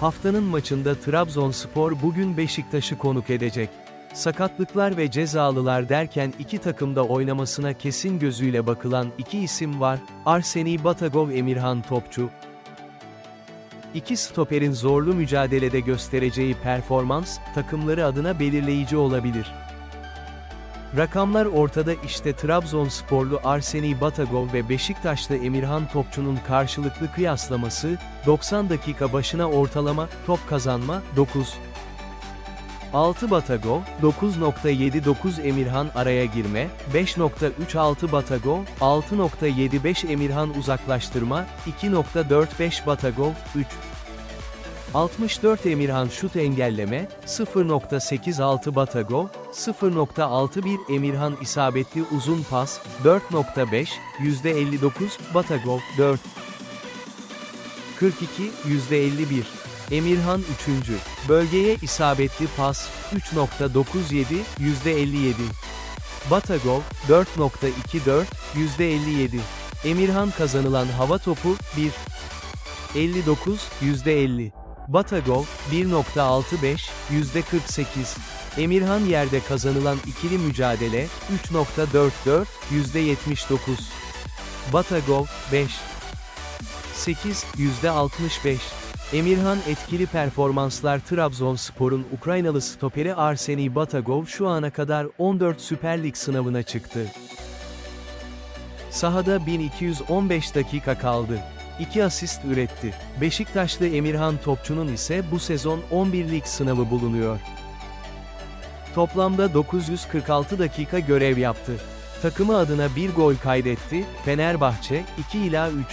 Haftanın maçında Trabzonspor bugün Beşiktaş'ı konuk edecek. Sakatlıklar ve cezalılar derken iki takımda oynamasına kesin gözüyle bakılan iki isim var, Arseni Batagov Emirhan Topçu. İki stoperin zorlu mücadelede göstereceği performans, takımları adına belirleyici olabilir. Rakamlar ortada işte Trabzonsporlu Arseni Batagov ve Beşiktaşlı Emirhan Topçu'nun karşılıklı kıyaslaması, 90 dakika başına ortalama, top kazanma, 9. 6 Batagov, 9.79 Emirhan araya girme, 5.36 Batagov, 6.75 Emirhan uzaklaştırma, 2.45 Batagov, 3. 64 Emirhan şut engelleme, 0.86 Batagov, 0.61 Emirhan isabetli uzun pas, 4.5, %59, Batagov, 4. 42, %51. Emirhan 3. Bölgeye isabetli pas, 3.97, %57. Batagov, 4.24, %57. Emirhan kazanılan hava topu, 1. 59, %50. Batagov, 1.65, %48. Emirhan yerde kazanılan ikili mücadele, 3.44, %79. Batagov, 5. 8, %65. Emirhan etkili performanslar Trabzonspor'un Ukraynalı stoperi Arseni Batagov şu ana kadar 14 Süper Lig sınavına çıktı. Sahada 1215 dakika kaldı. 2 asist üretti. Beşiktaşlı Emirhan Topçu'nun ise bu sezon 11 lig sınavı bulunuyor. Toplamda 946 dakika görev yaptı. Takımı adına bir gol kaydetti, Fenerbahçe, 2 ila 3,